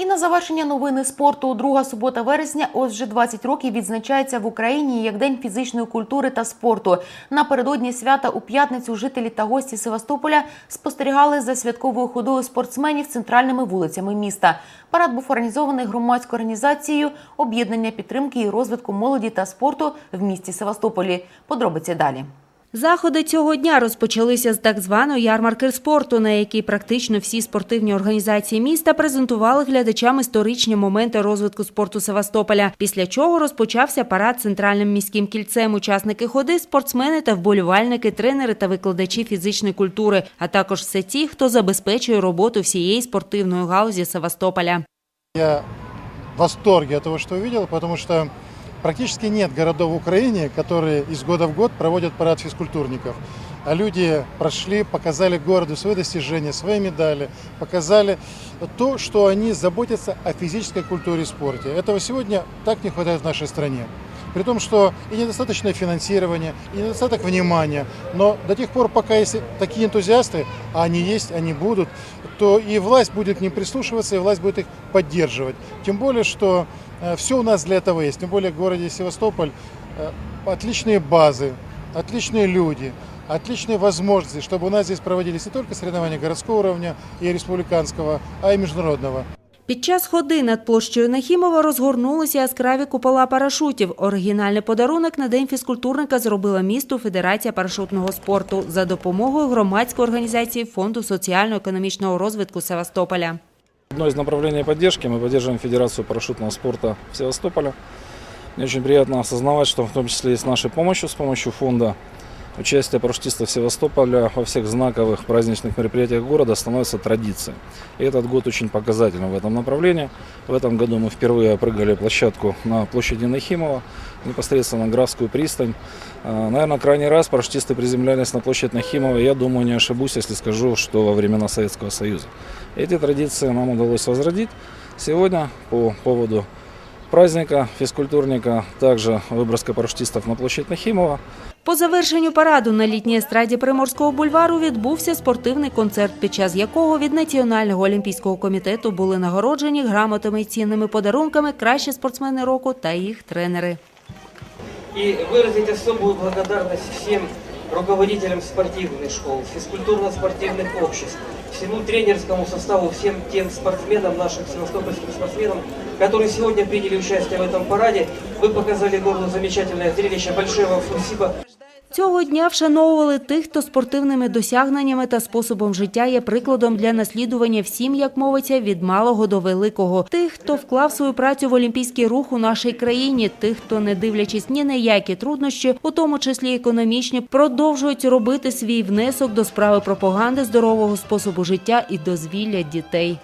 І на завершення новини спорту. Друга субота вересня, ось вже 20 років відзначається в Україні як День фізичної культури та спорту. Напередодні свята у п'ятницю жителі та гості Севастополя спостерігали за святковою ходою спортсменів центральними вулицями міста. Парад був організований громадською організацією об'єднання підтримки і розвитку молоді та спорту в місті Севастополі. Подробиці далі. Заходи цього дня розпочалися з так званої ярмарки спорту, на якій практично всі спортивні організації міста презентували глядачам історичні моменти розвитку спорту Севастополя. Після чого розпочався парад центральним міським кільцем. Учасники ходи, спортсмени та вболівальники, тренери та викладачі фізичної культури, а також все ті, хто забезпечує роботу всієї спортивної галузі Севастополя. Я в восторге от того, что увидел, потому что практически нет городов в Украине, которые из года в год проводят парад физкультурников. А люди прошли, показали городу свои достижения, свои медали, показали то, что они заботятся о физической культуре и спорте. Этого сегодня так не хватает в нашей стране. При том, что и недостаточное финансирование, и недостаток внимания. Но до тех пор, пока есть такие энтузиасты, а они есть, они будут, то и власть будет к ним прислушиваться, и власть будет их поддерживать. Тем более, что все у нас для этого есть. Тем более в городе Севастополь э, отличные базы, отличные люди, отличные возможности, чтобы у нас здесь проводились не только соревнования городского уровня и республиканского, а и международного. Під час ходи над площею Нахімова розгорнулися яскраві купола парашутів. Оригінальний подарунок на день фізкультурника зробила місту Федерація парашутного спорту за допомогою громадської організації Фонду соціально-економічного розвитку Севастополя. Одно из направлений поддержки мы поддерживаем Федерацию парашютного спорта в Севастополе. Мне очень приятно осознавать, что в том числе и с нашей помощью, с помощью фонда, участие парашютистов Севастополя во всех знаковых праздничных мероприятиях города становится традицией. И этот год очень показательным в этом направлении. В этом году мы впервые опрыгали площадку на площади Нахимова, непосредственно на Графскую пристань. А, Наверное, крайний раз парашютисты приземлялись на площадь Нахимова, я думаю, не ошибусь, если скажу, что во времена Советского Союза. Эти традиции нам удалось возродить. Сегодня по поводу праздника физкультурника, также выброска парашютистов на площадь Нахимова. По завершенню параду на літній естраді Приморського бульвару відбувся спортивний концерт, під час якого від Національного олімпійського комітету були нагороджені грамотами і цінними подарунками кращі спортсмени року та їх тренери. И выразить особую благодарность всем руководителям спортивных школ, физкультурно-спортивных обществ, всему тренерскому составу, всем тем спортсменам, нашим севастопольским спортсменам, которые сегодня приняли участие в этом параде. Вы показали городу замечательное зрелище. Большое вам спасибо. Цього дня вшановували тих, хто спортивними досягненнями та способом життя є прикладом для наслідування всім, як мовиться, від малого до великого. Тих, хто вклав свою працю в олімпійський рух у нашій країні, тих, хто, не дивлячись ні на які труднощі, у тому числі економічні, продовжують робити свій внесок до справи пропаганди здорового способу життя і дозвілля дітей.